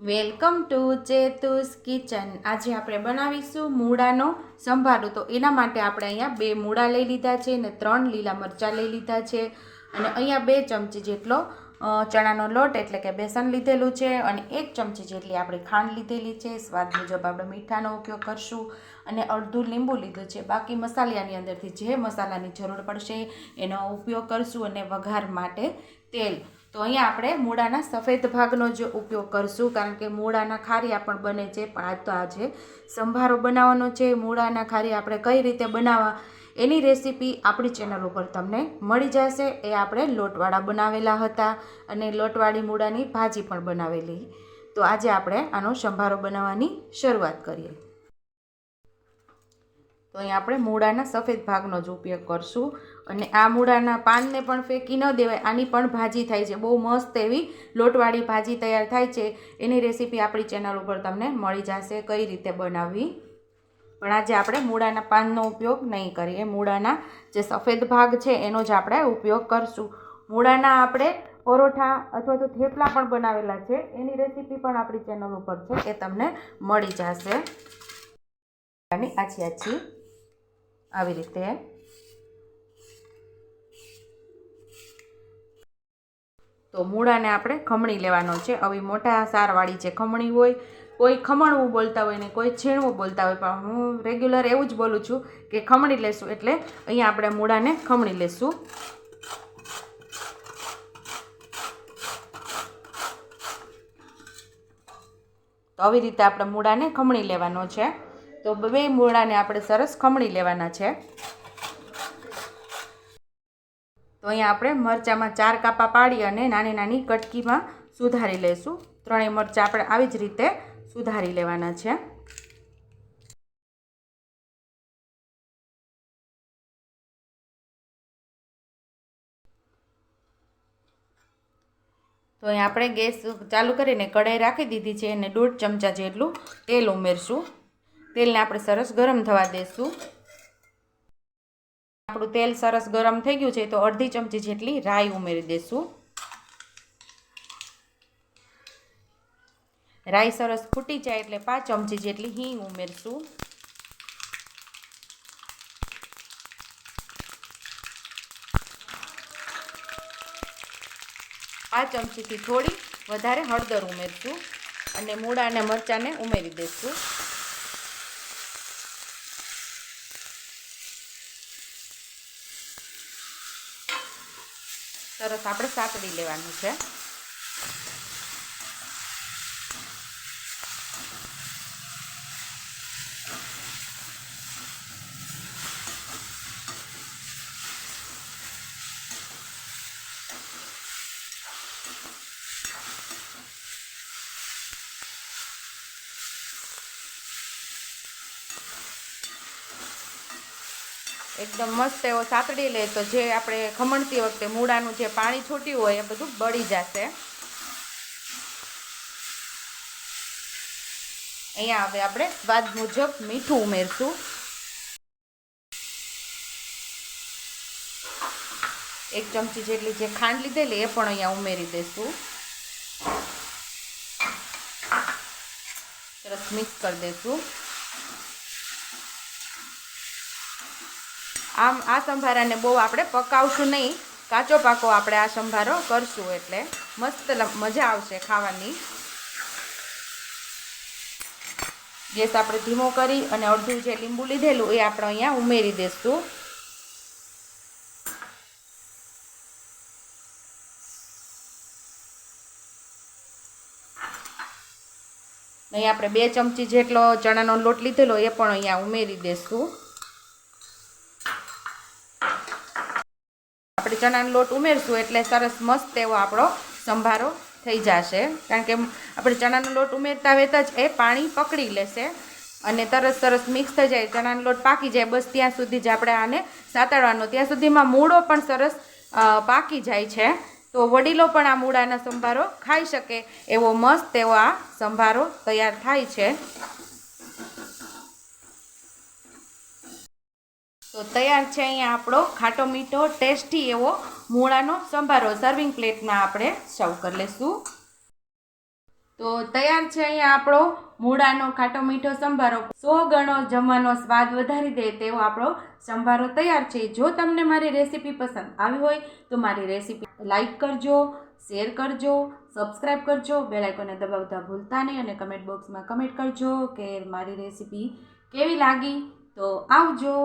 Welcome to ચેતુસ kitchen. આજે આપણે બનાવીશું મૂળાનો સંભારો. તો એના માટે આપણે અહીંયા બે મૂળા લઈ લીધા છે અને ત્રણ લીલા મરચાં લઈ લીધા છે. અને અહીંયા બે ચમચી જેટલો ચણાનો લોટ એટલે કે બેસન લીધેલું છે અને એક ચમચી જેટલી આપણે ખાંડ લીધેલી છે. સ્વાદ મુજબ આપણે મીઠાનો ઉપયોગ કરશું. અને અડધું લીંબુ લીધું છે. બાકી મસાલાની અંદરથી જે મસાલાની જરૂર પડશે એનો ઉપયોગ કરશું અને વઘાર માટે તેલ. તો અહીંયા આપણે મૂળાના સફેદ ભાગનો જ ઉપયોગ કરશું, કારણ કે મૂળાના ખારિયા પણ બને છે, પણ આજ તો આજે સંભારો બનાવવાનો છે, મૂળાના ખારી આપણે કઈ રીતે બનાવવા, એની રેસીપી આપણી ચેનલ ઉપર તમને મળી જશે. એ આપણે લોટવાળા બનાવેલા હતા અને લોટવાળી મૂળાની ભાજી પણ બનાવેલી. તો આજે આપણે આનો સંભારો બનાવવાની શરૂઆત કરીએ. તો અહીં આપણે મૂળાના સફેદ ભાગનો જ ઉપયોગ કરશું. અને આ મૂળાના પાનને પણ ફેંકી ન દેવાય, આની પણ ભાજી થાય છે. બહુ મસ્ત એવી લોટવાળી ભાજી તૈયાર થાય છે. એની રેસીપી આપણી ચેનલ ઉપર તમને મળી જશે કઈ રીતે બનાવવી. પણ આજે આપણે મૂળાના પાનનો ઉપયોગ નહીં કરીએ. મૂળાના જે સફેદ ભાગ છે એનો જ આપણે ઉપયોગ કરશું. મૂળાના આપણે પરોઠા અથવા તો થેપલા પણ બનાવેલા છે. એની રેસીપી પણ આપણી ચેનલ ઉપર છે. એ તમને મળી જશે. અને આછી આછી આવી રીતે. તો મૂળાને આપણે ખમણી લેવાનો છે. આવી મોટા સારવાળી જે ખમણી હોય, કોઈ ખમણવું બોલતા હોય ને કોઈ છીણવું બોલતા હોય, પણ હું રેગ્યુલર એવું જ બોલું છું કે ખમણી લેશું એટલે અહીંયા આપણે મૂળાને ખમણી લેશું. તો આવી રીતે આપણે મૂળાને ખમણી લેવાનો છે. તો બે મૂળાને આપણે સરસ ખમણી લેવાના છે. તો અહીંયા આપણે મરચાંમાં ચાર કાપા પાડી અને નાની નાની કટકીમાં સુધારી લઈશું. ત્રણેય મરચાં આપણે આવી જ રીતે સુધારી લેવાના છે. તો અહીં આપણે ગેસ ચાલુ કરીને કઢાઈ રાખી દીધી છે અને દોઢ ચમચા જેટલું તેલ ઉમેરશું. તેલને આપણે સરસ ગરમ થવા દઈશું આપણું તેલ સરસ ગરમ થઈ ગયું છે, તો અડધી ચમચી જેટલી રાઈ ઉમેરી દઈશું રાઈ સરસ ફૂટી જાય એટલે પાંચ ચમચી જેટલી હિંગ ઉમેરશું. પાંચ ચમચીથી થોડી વધારે હળદર ઉમેરશું અને મૂળા અને મરચાંને ઉમેરી દઈશું સરસ આપણે સાતડી લેવાનું છે. એકદમ મસ્ત એવો સાતડી લે તો જે આપણે ખમણતી વખતે મૂળાનું જે પાણી છૂટ્યું હોય એ બધું બળી જશે. અહીંયા હવે આપણે સ્વાદ મુજબ મીઠું ઉમેરશું. એક ચમચી જેટલી જે ખાંડ લીધેલી એ પણ અહીંયા ઉમેરી દઈશું સરસ મિક્સ કરી દઈશું આમ આ સંભારાને બહુ આપણે પકાવશું નહીં. કાચો પાકો આપણે આ સંભારો કરશું એટલે મસ્ત મજા આવશે ખાવાની. ગેસ આપણે ધીમો કરી અને અડધું જે લીંબુ લીધેલું એ આપણે અહીંયા ઉમેરી દઈશું અહીં આપણે બે ચમચી જેટલો ચણાનો લોટ લીધેલો એ પણ અહીંયા ઉમેરી દઈશું ચણાનો લોટ ઉમેરશું એટલે સરસ મસ્ત એવો આપણો સંભારો થઈ જશે. કારણ કે આપણે ચણાનો લોટ ઉમેરતા વેત જ એ પાણી પકડી લેશે અને તરત સરસ મિક્સ થઈ જાય. ચણાનો લોટ પાકી જાય બસ ત્યાં સુધી જ આપણે આને સાતાડવાનો ત્યાં સુધીમાં મૂળો પણ સરસ પાકી જાય છે. તો વડીલો પણ આ મૂળાના સંભારો ખાઈ શકે એવો મસ્ત એવો આ સંભારો તૈયાર થાય છે. તો તૈયાર છે અહીંયા આપણો ખાટો મીઠો, ટેસ્ટી એવો મૂળાનો સંભારો. સર્વિંગ પ્લેટમાં આપણે સર્વ કરી લઈશું તો તૈયાર છે અહીંયા આપણો મૂળાનો ખાટો મીઠો સંભારો. સો ગણો જમવાનો સ્વાદ વધારી દે તેવો આપણો સંભારો તૈયાર છે. જો તમને મારી રેસીપી પસંદ આવી હોય તો મારી રેસીપી લાઇક કરજો શેર કરજો સબસ્ક્રાઇબ કરજો બેલાઇકોને દબાવતા ભૂલતા નહીં અને કમેન્ટ બોક્સમાં કમેન્ટ કરજો કે મારી રેસીપી કેવી લાગી. તો આવજો.